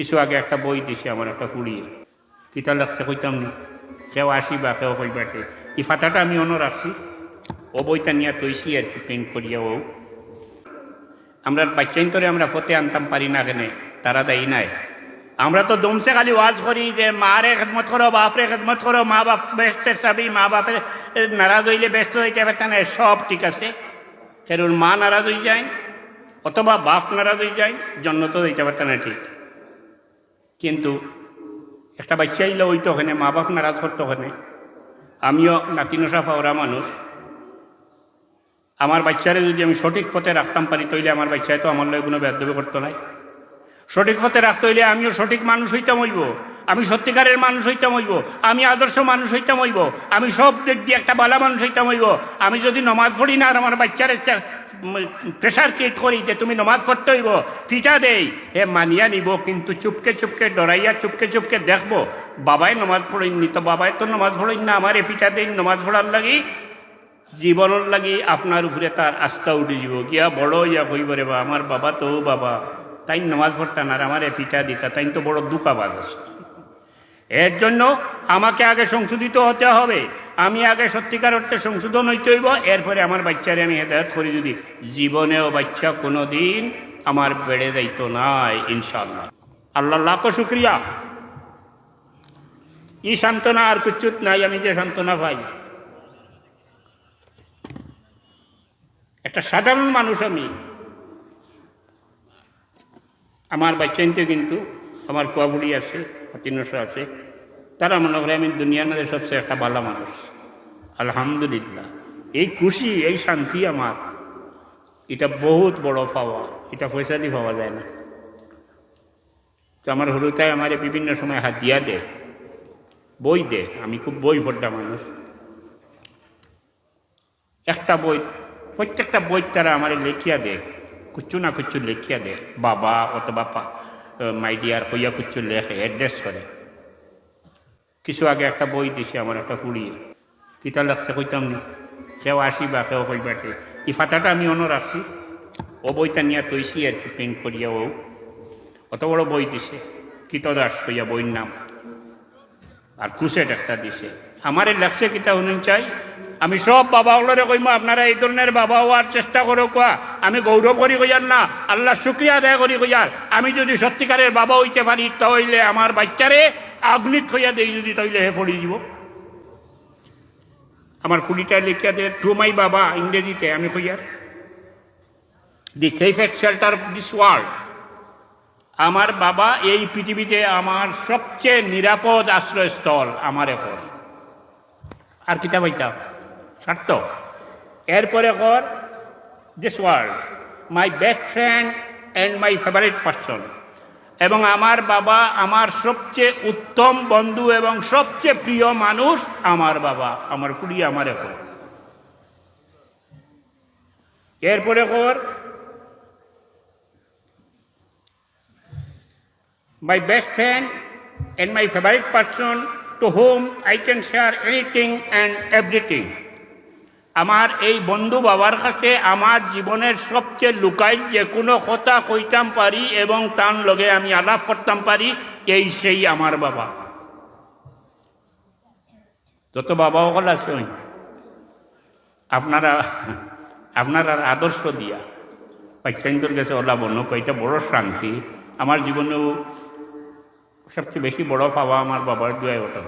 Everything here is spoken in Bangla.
কিছু আগে একটা বই দিছে আমার, একটা কুড়িয়ে কিতা লাগছে কইতাম না? কেউ আসিবা, কেউ কইবাটে এই ফাতাটা আমি অন্য রাখছি ও বইটা নিয়ে তৈছি আর কি, প্রিন্ট করিয়া ও। আমরা বাচ্চাইন্তরে আমরা ফতে আনতাম, পারি না কেনে, তারা দেয় নাই। আমরা তো দমসে খালি ওয়াজ করি যে, মারে খেদমত করো, বাপরে খেদমত করো, মা বাপ ব্যস্তের চাবি, মা বাপের নারাজ হইলে ব্যস্ত হইতে পারতেন না, সব ঠিক আছে। কারণ মা নারাজ হয়ে যায়, অথবা বাপ নারাজ হয়ে যায় জন্ম তো দিতে পারতেন না ঠিক। কিন্তু একটা বাচ্চা আইলে ওই তো ওখানে মা বাপ নারাজ করতো ওখানে আমিও নাতিনসা ফাওরা মানুষ। আমার বাচ্চারে যদি আমি সঠিক পথে রাখতাম পারি, তাইলে আমার বাচ্চায় তো আমার লগে কোনো বেদবে করতো নাই। সঠিক পথে রাখতে হইলে আমিও সঠিক মানুষ হইতাম হইব। আমি সত্যিকারের মানুষ হইতাম হইব। আমি আদর্শ মানুষ হইতাম হইব। আমি সব দিক দিয়ে একটা বালা মানুষ হইতাম হইব। আমি যদি নমাজ পড়ি না আর আমার বাচ্চারে প্রেশার ক্রিয়েট করি যে তুমি নমাজ পড়তে হইব পিঠা দেই। হে মানিয়া নিব, কিন্তু চুপকে চুপকে ডরাইয়া চুপকে চুপকে দেখব, বাবাই নমাজ পড়েননি তো বাবাই তো নমাজ পড়েন না, আমার এ ফিটা দেই নমাজ পড়ার লাগি, জীবনের লাগি আপনার উপরে তার আস্থা উঠে যাব। গিয়া বড় ইয়া কইব, রে বা, আমার বাবা তো বাবা, তাই নামাজ পড়তাম আর আমার এ ফিটা দিতা, তাই তো বড় দুঃখাবাজ আসত এর জন্য আমাকে আগে সংশোধিত হতে হবে। আমি আগে সত্যিকার অর্থে সংশোধন হইতে হইব, এরপরে আমার বাচ্চারে আমি হেদায়ত করি যদি জীবনেও বাচ্চা কোনো দিন আমার বেড়ে যাইতো নাই ইনশাল্লাহ আল্লাহ লাখো শুক্রিয়া। ই সান্ত্বনা আর কিচ্ছুত নাই, আমি যে সান্ত্বনা পাই। একটা সাধারণ মানুষ আমি। আমার বাচ্চাইতে কিন্তু আমার কুয়াবুড়ি আছে আছে। তারা মনে করে আমি দুনিয়ার মধ্যে সবচেয়ে একটা ভালো মানুষ। আলহামদুলিল্লাহ। এই খুশি, এই শান্তি আমার। এটা বহুত বড় পাওয়া। এটা পয়সা দিয়ে পাওয়া যায় না। তো আমার হলুতায় আমার বিভিন্ন সময় হাতিয়া দে, বই দে। আমি খুব বই পড়া মানুষ। একটা বই, প্রত্যেকটা বই তারা আমার লেখিয়া দে। কুচ্ছু না কুচ্ছু লেখিয়া দে। বাবা অথবা মাই ডিয়ার হইয়া কুচ্ছু লেখে, অ্যাড্রেস করে। কিছু আগে একটা বই দিছে, আমার একটা কুড়িয়ে কিতা লাগছে কইতাম না। কেউ আসিবা কেউ কইবাটে এই ফাতাটা আমি অন্য রাখছি ও বইটা নিয়ে তৈছি আর কি, প্রিন্ট করিয়া ও। অত বড় বই দিছে। কিতদাস হইয়া বইয়ের নাম। আর কুসেট একটা দিছে। আমারে লেখছে কিতা শুনুন চাই। আমি সব বাবা হলরে কইম, আপনারা এই ধরনের বাবা হওয়ার চেষ্টা করো কোয়া। আমি গৌরব করি কইয়ার না, আল্লাহ শুক্রিয়া আদায় করি কইয়ার। আমি যদি সত্যিকারের বাবা হইতে পারি, তাহলে আমার বাচ্চারে আগ্নিত হইয়া দেই, যদি তাইলে হে পড়ি দিব। আমার কুড়িটা লিখিয়া দে টু মাই বাবা, ইংরেজিতে, আমি কইয়ার the safest shelter of this world আমার বাবা এই পৃথিবীতে আমার সবচেয়ে নিরাপদ আশ্রয়স্থল, আমার এখন আর কিতা পাইতাম স্বার্থ। এরপরে কর this world my best friend and my favourite person এবং আমার বাবা আমার সবচেয়ে উত্তম বন্ধু এবং সবচেয়ে প্রিয় মানুষ আমার বাবা, আমার কুড়ি আমার এখন। এরপরে কর। My best friend and my favourite person to whom I can share anything and everything আমার এই বন্ধু বাবার কাছে আমার জীবনের সবচেয়ে লুকাই যে কোনো কথা কইতাম পারি এবং তার লগে আমি আলাপ করতাম পারি, এই সেই আমার বাবা। যত বাবা সকল আছে আপনারা আপনারা আদর্শ দিয়া। বাচ্চাইন্দর কাছে ওলা বন্ধু কইটা বড় শান্তি। আমার জীবনেও সবচেয়ে বেশি বড় পাওয়া আমার বাবার দুয়ায় ওটা